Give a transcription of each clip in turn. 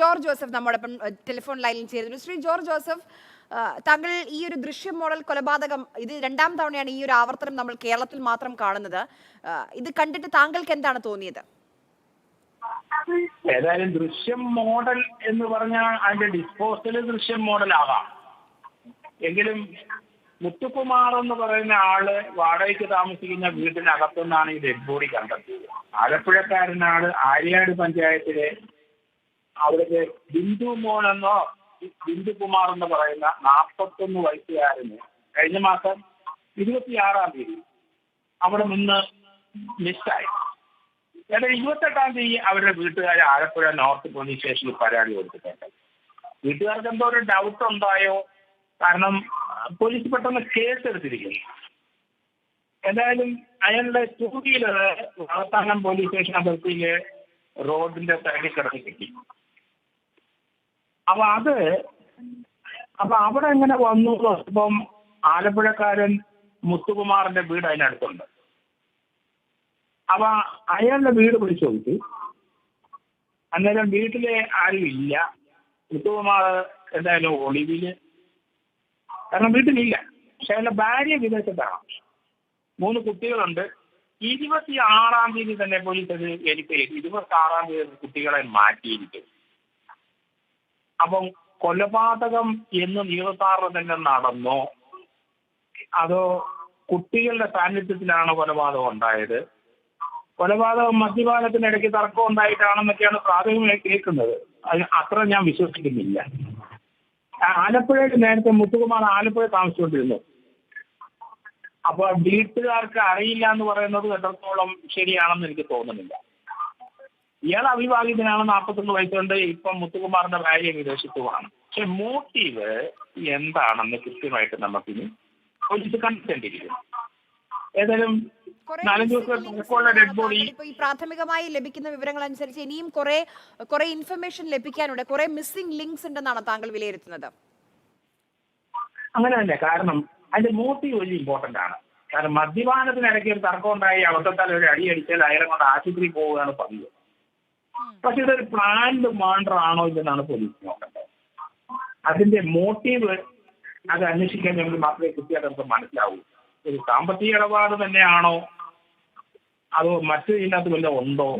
George Joseph നമ്മോടൊപ്പം telephone ലൈനിൽ ചേരുന്നു. ശ്രീ ജോർജ് ജോസഫ് താങ്കൾ ഈ ഒരു ദൃശ്യ മോഡൽ കൊലപാതകം ഇത് രണ്ടാം തവണയാണ് ഈ ഒരു ആവർത്തനം നമ്മൾ കേരളത്തിൽ മാത്രം കാണുന്നത്. ഇത് കണ്ടിട്ട് താങ്കൾക്ക് എന്താണ് തോന്നിയത്? ഏതായാലും ദൃശ്യം മോഡൽ എന്ന് പറഞ്ഞാൽ അതിന്റെ ഡിസ്പോസൽ ദൃശ്യം മോഡൽ ആവാം. എങ്കിലും മുത്തുകുമാർ എന്ന് പറയുന്ന ആൾ വാടകയ്ക്ക് താമസിക്കുന്ന വീട്ടിനകത്തുനിന്നാണ് ഈ ഡെഡ് ബോഡി കണ്ടെത്തിയത്. ആലപ്പുഴക്കാരനാണ് ആര്യാട് പഞ്ചായത്തിലെ അവിടുത്തെ ബിന്ദു മോൻ എന്നോ ബിന്ദുകുമാർ എന്ന് പറയുന്ന നാൽപ്പത്തൊന്ന് വയസ്സുകാരന് കഴിഞ്ഞ മാസം ഇരുപത്തിയാറാം തീയതി അവിടെ നിന്ന് മിസ്സായി ഏതായാലും ഇരുപത്തെട്ടാം തീയതി അവരുടെ വീട്ടുകാർ ആലപ്പുഴ നോർത്ത് പോലീസ് സ്റ്റേഷനിൽ പരാതി കൊടുത്തിട്ടുണ്ട്. വീട്ടുകാർക്ക് എന്തോ ഒരു ഡൗട്ട് ഉണ്ടായോ? കാരണം പോലീസ് പെട്ടെന്ന് കേസ് എടുത്തിരിക്കുന്നു. എന്തായാലും അയാളുടെ two wheeler Valarthanam police station അതിർത്തിയിലെ റോഡിന്റെ സൈഡിൽ കിടന്ന് കിട്ടി. അപ്പൊ അത് അപ്പൊ അവിടെ എങ്ങനെ വന്നു ഇപ്പം ആലപ്പുഴക്കാരൻ മുത്തുകുമാറിന്റെ വീട് അതിനടുത്തുണ്ട് അപ്പൊ അയാളുടെ വീട് വിളിച്ചു നോക്കി അന്നേരം വീട്ടിലെ ആരും ഇല്ല. മുത്തുകുമാർ എന്തായാലും ഒളിവിൽ. കാരണം വീട്ടിലില്ല. പക്ഷെ അയാളുടെ ഭാര്യ വിദേശത്താണ്. മൂന്ന് കുട്ടികളുണ്ട്. ഇരുപത്തി ആറാം തീയതി തന്നെ പോലീസ് അത് എനിക്ക് ഇരുപത്തി ആറാം തീയതി കുട്ടികളെ മാറ്റിയിരിക്കും അപ്പം കൊലപാതകം എന്ന് നിയമത്താറ് തന്നെ നടന്നോ? അതോ കുട്ടികളുടെ സാന്നിധ്യത്തിലാണ് കൊലപാതകം ഉണ്ടായത്? കൊലപാതകം മദ്യപാനത്തിനിടയ്ക്ക് തർക്കം ഉണ്ടായിട്ടാണെന്നൊക്കെയാണ് പ്രാഥമികമായി കേൾക്കുന്നത്. അതിന് അത്ര ഞാൻ വിശ്വസിക്കുന്നില്ല. ആലപ്പുഴയിൽ നേരത്തെ മുത്തുകുമാർ ആലപ്പുഴ താമസിച്ചുകൊണ്ടിരുന്നു. അപ്പൊ വീട്ടുകാർക്ക് അറിയില്ല എന്ന് പറയുന്നത് എത്രത്തോളം ശരിയാണെന്ന് എനിക്ക് തോന്നുന്നില്ല. ഇയാൾ അവിവാഹിതനാണ് നാൽപ്പത്തൊന്ന് വയസ്സുണ്ട്. ഇപ്പം മുത്തുകുമാറിന്റെ ഭാര്യ വിദേശത്തുമാണ് പക്ഷെ മോട്ടീവ് എന്താണെന്ന് കൃത്യമായിട്ട് നമുക്കിനി പോലീസ് കണ്ടെത്തേണ്ടിയിരിക്കും ഏതായാലും പ്രാഥമികമായി ലഭിക്കുന്ന വിവരങ്ങൾ അനുസരിച്ച് ഇനിയും കുറെ കുറെ ഇൻഫർമേഷൻ ലഭിക്കാനുണ്ട്. കുറെ മിസ്സിംഗ് ലിങ്ക്സ് ഉണ്ടെന്നാണ് താങ്കൾ വിലയിരുത്തുന്നത്. അങ്ങനെ തന്നെ കാരണം അതിന്റെ മോട്ടീവ് വലിയ ഇമ്പോർട്ടന്റ് ആണ്. കാരണം മദ്യപാനത്തിനിടയ്ക്ക് ഒരു തർക്കം ഉണ്ടായി അബദ്ധത്താൽ ഒരു അടി അടിച്ചാൽ അയാളെ കൊണ്ട് ആശുപത്രി പോവുകയാണ് പതിവ്. പക്ഷെ ഇതൊരു പ്ലാൻഡ് മാണ്ടർ ആണോ ഇല്ലെന്നാണ് പോലീസ് നോക്കേണ്ടത്. അതിന്റെ മോട്ടീവ് അത് അന്വേഷിക്കാൻ ഞങ്ങൾ മാത്രമേ കൃത്യമായിട്ട് നമുക്ക് മനസ്സിലാവൂ. ഒരു സാമ്പത്തിക ഇടപാട് തന്നെയാണോ? അതോ മറ്റു ഇതിനകത്ത് വല്ല ഉണ്ടോ?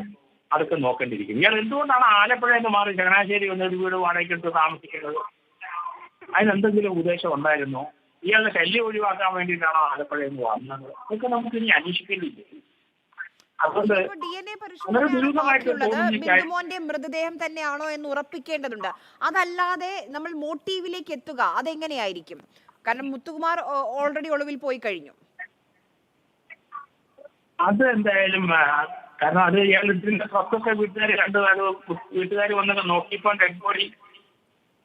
അതൊക്കെ നോക്കേണ്ടിയിരിക്കും ഇയാൾ എന്തുകൊണ്ടാണ് ആലപ്പുഴ എന്ന് മാറി ചങ്ങനാശ്ശേരി വന്ന് ഒരു വീട് വാടകയ്ക്കെടുത്ത് താമസിക്കുന്നത് അതിനെന്തെങ്കിലും ഉദ്ദേശം ഉണ്ടായിരുന്നോ? ഇയാളുടെ ശല്യം ഒഴിവാക്കാൻ വേണ്ടിയിട്ടാണോ ആലപ്പുഴ എന്ന് വന്നത്? അതൊക്കെ നമുക്ക് ഇനി അന്വേഷിക്കേണ്ടിയില്ലേ ബിന്ദുമോന്റെ മൃതദേഹം തന്നെയാണോ എന്ന് ഉറപ്പിക്കേണ്ടതുണ്ട്. അതല്ലാതെ നമ്മൾ മോട്ടീവിലേക്ക് എത്തുക അതെങ്ങനെയായിരിക്കും? കാരണം മുത്തുകുമാർ ഓൾറെഡി ഒളിവിൽ പോയി കഴിഞ്ഞു. അത് എന്തായാലും കാരണം അത് ഇയാൾ ഇതിന്റെ സ്വത്തൊക്കെ വീട്ടുകാർ കണ്ടു. അത് വീട്ടുകാർ വന്നൊക്കെ നോക്കിയപ്പോൾ ഡെഡ് ബോഡി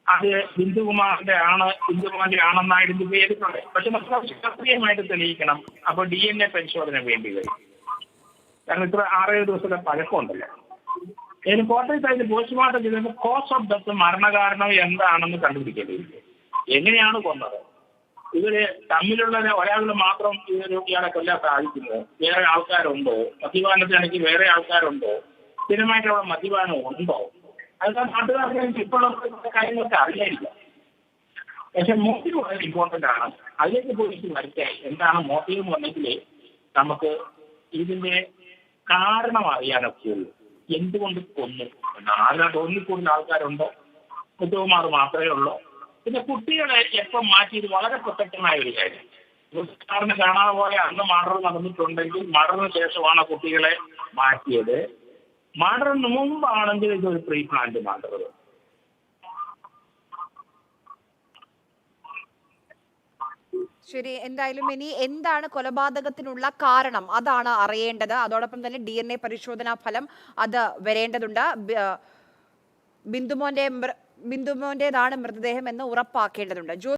അത് ബിന്ദുകുമാറിന്റെ ആണ് ബിന്ദുകുമാറിന്റെ ആണെന്നായിരുന്നു പേരിട്ടുണ്ട് പക്ഷെ നമുക്ക് ശാസ്ത്രീയമായിട്ട് തെളിയിക്കണം. അപ്പൊ ഡി എൻ എ പരിശോധന വേണ്ടി വരും. കാരണം ഇത്ര ആറേഴ് ദിവസത്തെ പഴക്കമുണ്ടല്ലോ. ഇതിന് കോട്ടയത്ത് അതിന് പോസ്റ്റ്മോർട്ടം ചെയ്തപ്പോൾ കോസ് ഓഫ് ഡെത്ത് മരണകാരണം എന്താണെന്ന് കണ്ടുപിടിക്കേണ്ടിയിരിക്കും എങ്ങനെയാണ് കൊന്നത്? ഇവർ തമ്മിലുള്ള ഒരാളിൽ മാത്രം ഇവർ ഇയാളെ കൊല്ലാൻ സാധിക്കുന്നത് വേറെ ആൾക്കാരുണ്ടോ? മദ്യപാനത്തിനാണെങ്കിൽ വേറെ ആൾക്കാരുണ്ടോ? സ്ഥിരമായിട്ട് അവിടെ മദ്യപാനം ഉണ്ടോ? അതൊക്കെ നാട്ടുകാർക്ക് ഇപ്പോഴുള്ള കാര്യങ്ങളൊക്കെ അറിയായിരിക്കും പക്ഷെ മോട്ടീവ് വളരെ ഇമ്പോർട്ടന്റ് ആണ്. അതിലേക്ക് പോലീസ് വരട്ടെ. എന്താണ് മോട്ടീവ് എന്ന് പറഞ്ഞെങ്കിൽ നമുക്ക് ഇതിന്റെ കാരണം അറിയാനൊക്കെ എന്തുകൊണ്ട് കൊന്നു? ആരാ ഒന്നിൽ കൂടുതൽ ആൾക്കാരുണ്ടോ? മുത്തുകുമാർ മാത്രമേ ഉള്ളൂ? പിന്നെ കുട്ടികളെ എപ്പം മാറ്റിയത് വളരെ പ്രസക്തമായ ഒരു കാര്യം. സാറിന് കാണാതെ പോലെ അന്ന് മർഡർ നടന്നിട്ടുണ്ടെങ്കിൽ മർഡറിന് ശേഷമാണ് കുട്ടികളെ മാറ്റിയത്. മർഡറിന് മുമ്പാണെങ്കിൽ ഇതൊരു പ്രീ പ്ലാന്റ് മർഡർ. ശരി എന്തായാലും ഇനി എന്താണ് കൊലപാതകത്തിനുള്ള കാരണം? അതാണ് അറിയേണ്ടത്. അതോടൊപ്പം തന്നെ ഡി എൻ എ പരിശോധനാ ഫലം അത് വരേണ്ടതുണ്ട്. ബിന്ദുമോന്റെ ബിന്ദുമോന്റേതാണ് മൃതദേഹം എന്ന് ഉറപ്പാക്കേണ്ടതുണ്ട്.